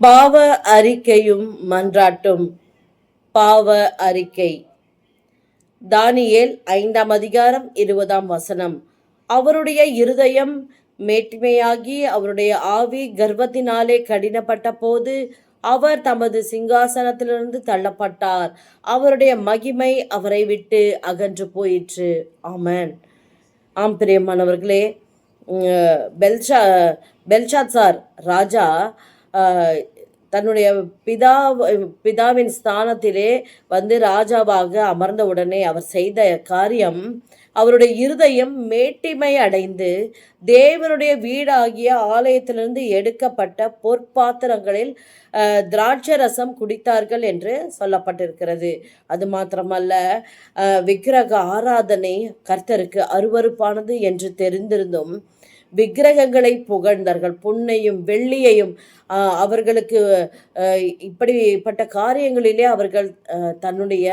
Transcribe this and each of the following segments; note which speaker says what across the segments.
Speaker 1: பாவ அறிக்கையும் மன்றாட்டும். பாவ அறிக்கை. தானியேல் ஐந்தாம் அதிகாரம் இருபதாம் வசனம். அவருடைய இருதயம் மேட்மையாகி அவருடைய ஆவி கர்வத்தினாலே கடினப்பட்ட போது அவர் தமது சிங்காசனத்திலிருந்து தள்ளப்பட்டார். அவருடைய மகிமை அவரை விட்டு அகன்று போயிற்று. ஆமன். ஆம் பிரியமானவர்களே பெல்ஷா பெல்ஷாத் சார் ராஜா தன்னுடைய பிதா பிதாவின் ஸ்தானத்திலே வந்து ராஜாவாக அமர்ந்த உடனே அவர் செய்த காரியம் அவருடைய இருதயம் மேட்டிமை அடைந்து தேவனுடைய வீடாகிய ஆலயத்திலிருந்து எடுக்கப்பட்ட பொற்பாத்திரங்களில் ஆஹ், திராட்சை ரசம் குடித்தார்கள் என்று சொல்லப்பட்டிருக்கிறது. அது மாத்திரமல்ல விக்கிரக ஆராதனை கர்த்தருக்கு அருவருப்பானது என்று தெரிந்திருந்தும் விக்கிரகங்களை புகழ்ந்தார்கள். பொன்னையும் வெள்ளியையும் அவர்களுக்கு இப்படிப்பட்ட காரியங்களிலே அவர்கள் தன்னுடைய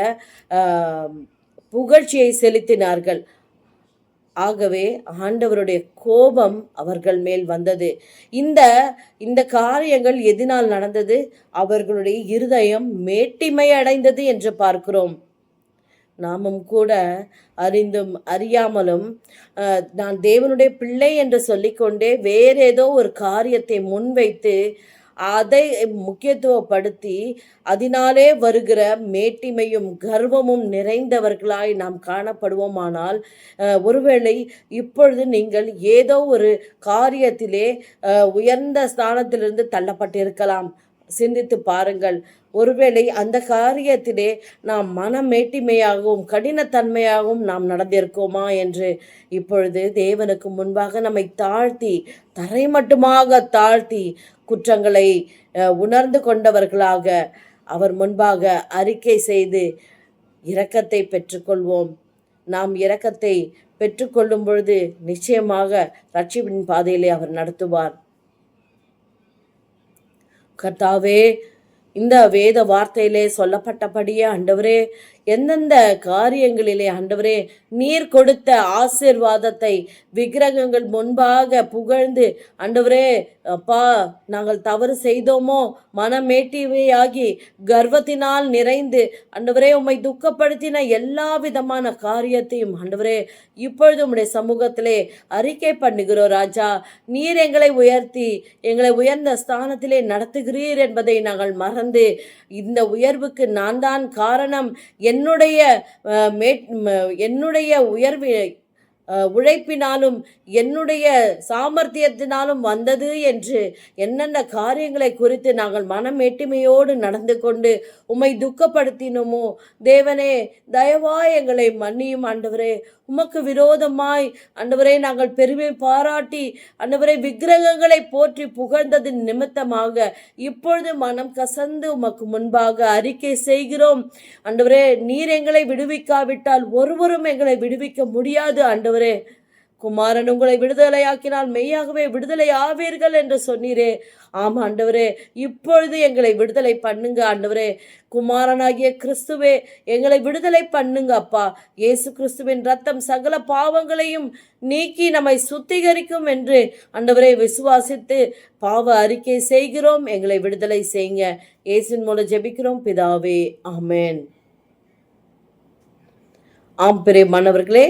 Speaker 1: புகழ்ச்சியை செலுத்தினார்கள். ஆகவே ஆண்டவருடைய கோபம் அவர்கள் மேல் வந்தது. இந்த இந்த காரியங்கள் எதனால் நடந்தது? அவர்களுடைய இருதயம் மேட்டிமை அடைந்தது என்று பார்க்கிறோம். நாமும் கூட அறிந்தும் அறியாமலும் நான் தேவனுடைய பிள்ளை என்று சொல்லிக்கொண்டே வேற ஏதோ ஒரு காரியத்தை முன்வைத்து அதை முக்கியத்துவப்படுத்தி அதனாலே வருகிற மேட்டிமையும் கர்வமும் நிறைந்தவர்களாய் நாம் காணப்படுவோமானால் ஒருவேளை இப்பொழுது நீங்கள் ஏதோ ஒரு காரியத்திலே உயர்ந்த ஸ்தானத்திலிருந்து தள்ளப்பட்டிருக்கலாம். சிந்தித்து பாருங்கள். ஒருவேளை அந்த காரியத்திலே நாம் மனமேட்டிமையாகவும் கடினத்தன்மையாகவும் நாம் நடந்திருக்கோமா என்று இப்பொழுது தேவனுக்கு முன்பாக நம்மை தாழ்த்தி தரை மட்டுமாக தாழ்த்தி குற்றங்களை உணர்ந்து கொண்டவர்களாக அவர் முன்பாக அறிக்கை செய்து இரக்கத்தை பெற்றுக்கொள்வோம். நாம் இரக்கத்தை பெற்றுக்கொள்ளும் பொழுது நிச்சயமாக ரட்சிப்பின் பாதையிலே அவர் நடத்துவார். கர்த்தாவே இந்த வேத வார்த்தையிலே சொல்லப்பட்டபடியே ஆண்டவரே எந்தெந்த காரியங்களிலே ஆண்டவரே நீர் கொடுத்த ஆசீர்வாதத்தை விக்கிரகங்கள் முன்பாக புகழ்ந்து ஆண்டவரே அப்பா நாங்கள் தவறு செய்தோமோ மனமேட்டிவையாகி கர்வத்தினால் நிறைந்து ஆண்டவரே உம்மை துக்கப்படுத்தின எல்லா விதமான காரியத்தையும் ஆண்டவரே இப்பொழுது உம்முடைய சமூகத்திலே அறிக்கை பண்ணுகிறோம் ராஜா. நீர் எங்களை உயர்த்தி எங்களை உயர்ந்த ஸ்தானத்திலே நடத்துகிறீர் என்பதை நாங்கள் மறந்து இந்த உயர்வுக்கு நான் தான் காரணம் என் என்னுடைய மேட் என்னுடைய உயர்வு உழைப்பினாலும் என்னுடைய சாமர்த்தியத்தினாலும் வந்தது என்று என்னென்ன காரியங்களை குறித்து நாங்கள் மனமேட்டிமையோடு நடந்து கொண்டு உம்மை துக்கப்படுத்தினோமோ தேவனே தயவாய் எங்களை மன்னியும் ஆண்டவரே. உமக்கு விரோதமாய் ஆண்டவரே நாங்கள் பெருமை பாராட்டி ஆண்டவரே விக்கிரகங்களை போற்றி புகழ்ந்தது நிமித்தமாக இப்பொழுது மனம் கசந்து உமக்கு முன்பாக அறிக்கை செய்கிறோம். அண்டவரே நீர் எங்களை விடுவிக்காவிட்டால் ஒருவரும் எங்களை விடுவிக்க முடியாது ஆண்டவரே குமாரன் உங்களை விடுதலையாக்கினால் மெய்யாகவே விடுதலை ஆவீர்கள் என்று சொன்னீரே. ஆம் ஆண்டவரே இப்பொழுது எங்களை விடுதலை பண்ணுங்க ஆண்டவரே. குமாரனாகிய கிறிஸ்துவே எங்களை விடுதலை பண்ணுங்க அப்பா. இயேசு கிறிஸ்துவின் ரத்தம் சகல பாவங்களையும் நீக்கி நம்மை சுத்திகரிக்கும் என்று ஆண்டவரை விசுவாசித்து பாவ அறிக்கை செய்கிறோம். எங்களை விடுதலை செய்யுங்க. இயேசுவின் மூலம் ஜெபிக்கிறோம். பிதாவே அமேன் ஆம் பிரியமானவர்களே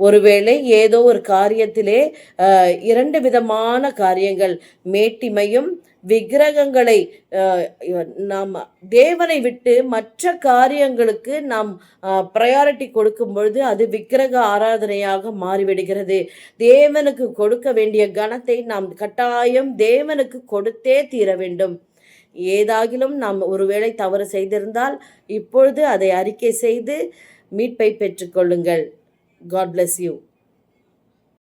Speaker 1: ஒருவேளை ஏதோ ஒரு காரியத்திலே இரண்டு விதமான காரியங்கள் மேட்டிமையும் விக்கிரகங்களை நாம் தேவனை விட்டு மற்ற காரியங்களுக்கு நாம் ப்ரையாரிட்டி கொடுக்கும் பொழுது அது விக்கிரக ஆராதனையாக மாறிவிடுகிறது. தேவனுக்கு கொடுக்க வேண்டிய கணத்தை நாம் கட்டாயம் தேவனுக்கு கொடுத்தே தீர வேண்டும். ஏதாகிலும் நாம் ஒருவேளை தவறு செய்திருந்தால் இப்பொழுது அதை அறிக்கை செய்து மீட்பை பெற்றுக்கொள்ளுங்கள். God bless you